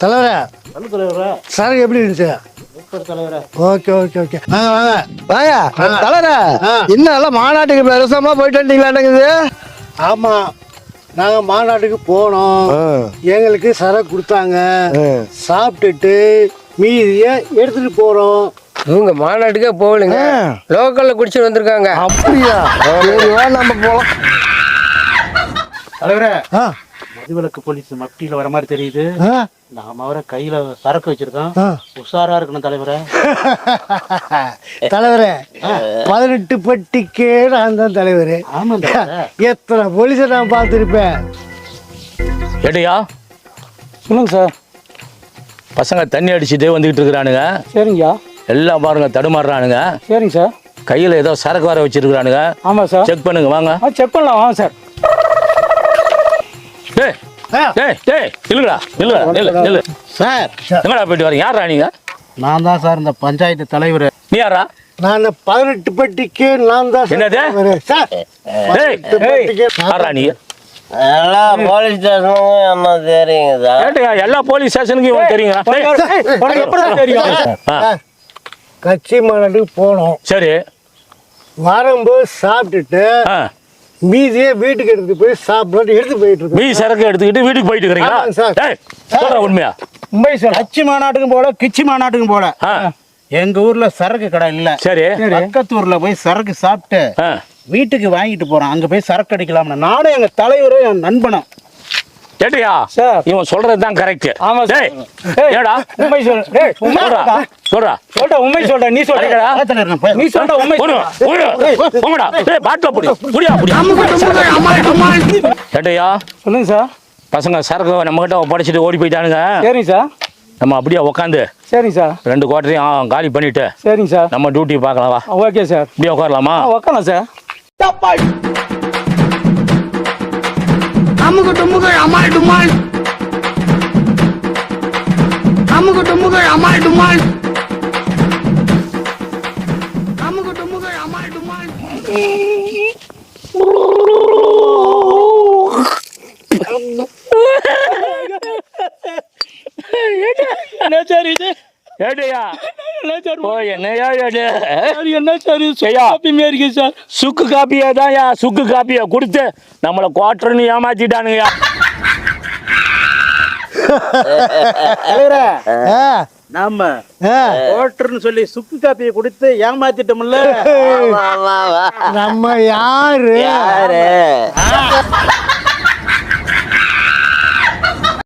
தலைவரே. சரக்கு எப்படி இருந்துச்சு? Okay okay okay. வாங்க வாங்க. வாங்க தலைவர. ஆ. இன்னும் எல்லாம் மாநாட்டுக்கு பெருசமா போயிட்டு வந்தீங்களாட்டுங்குது ஆமாம் நாங்கள் மாநாட்டுக்கு போனோம். எங்களுக்கு சரக்கு கொடுத்தாங்க. சாப்பிட்டுட்டு மீதியை எடுத்துட்டு போகிறோம் இவங்க மாநாட்டுக்கே போகலைங்க. லோக்கல்ல குடிச்சிட்டு வந்திருக்காங்க. அப்படியா? சரி நம்ம போலாம். தலைவரே. ஆ. மதுவிலக்கு போலீஸ் மப்டியில வர மாதிரி தெரியுது. நாம அவரை கையில சரக்கு வச்சிருக்கோம். உஷாரா இருக்கணும் தலைவரே. தலைவரே பதினெட்டு பட்டிக்கே நான் தான் தலைவர். ஆமா எத்தனை போலீஸை நான் பார்த்துருப்பேன்? ஏட்டையா? சொல்லுங்க சார். பசங்க தண்ணி அடிச்சுட்டே வந்துகிட்டு இருக்கிறானுங்க. சரிங்கய்யா. எல்லாம் பாருங்க தடுமாறுறானுங்க. சரிங்க சார். கையில் ஏதோ சரக்கு வர வச்சிருக்கிறானுங்க. ஆமா சார். செக் பண்ணுங்க வாங்க. செக் பண்ணலாம் வாங்க சார். டேய் டேய் டேய் நில்லுடா நில்லுடா நில்லு நில்லு. சார். எங்கடா போயிட்டு வரீங்க? யாரா நீங்க? நான் தான் சார் இந்த பஞ்சாயத்து தலைவர். நீ யாரா நான் பதினெட்டு பட்டிக்கு நான் தான் என்னது? சார். யாரா நீ? எல்லா போலீஸ் ஸ்டேஷனுக்கும் என்ன தெரியுங்க சார். ஏட்டையா எல்லா போலீஸ் ஸ்டேஷனுக்கும் இவன் தெரியுங்க. தெரியும்? ஆ, கட்சி மாநாட்டுக்கு போனோம். சரி. வரும்போது சாப்பிட்டுட்டு மீதியை வீட்டுக்கு எடுத்து போய் சாப்பிட்டு எடுத்து போயிட்டு இருக்கோம் மீ சரக்கு எடுத்துக்கிட்டு வீட்டுக்கு போயிட்டு இருக்கிறீங்களா? சார். உண்மையா? மும்பை சார். கட்சி மாநாட்டுக்கும் போல கிச்சி மாநாட்டுக்கும் போல ஆ. எங்க ஊர்ல சரக்கு கடை இல்ல. சரி. பக்கத்து ஊர்ல போய் சரக்கு சாப்பிட்டு ஆ. வீட்டுக்கு வாங்கிட்டு போறோம் அங்க போய் சரக்கு அடிக்கலாம்னு. நானும் எங்க தலைவரும் என் நண்பனும். ஏட்டையா சார். இவன் சொல்றது தான் கரெக்ட் ஆமா சார். டேய் ஏடா உண்மை சொல் டேய், உண்மை சொல்றா சொல்றா. சொல்றா. சொல்டா உண்மை சொல்டா நீ சொல்றா. அடிக்கடா. நீ சொல்றா உண்மை போடு, சொல்றா. போடு. போங்கடா. டேய், பாட்டில புடி. புடியா, புடியா. ஏட்டையா, சொல்லுங்க சார். பசங்க சரக்கு நம்ம கிட்ட படிச்சுட்டு ஓடி போயிட்டானுங்க. சரிங்க சார். நம்ம அப்படியே உட்காந்து சரிங்க சார். ரெண்டு குவார்டரையும் காலி பண்ணிட்டு சரிங்க சார். நம்ம டியூட்டி பார்க்கலாம் ஓகே சார். இப்படியே உட்காரலாமா உக்காலாம் சார். டுமுக்கு அமால் டுமால். அமுக்கு டுமுக்கு அமால் டுமால். என்ன சார் இது? ஓ என்னையா என்ன சார் இருக்கு சார்? சுக்கு காப்பியை தான் சுக்கு காப்பியை கொடுத்து நம்மளை தலைவரே ஆ, நாம ஆ, ஓட்டர்னு சொல்லி சுக்கு காப்பியை கொடுத்து ஏமாத்திட்டோம்ல. நம்ம யாரு? யாரு?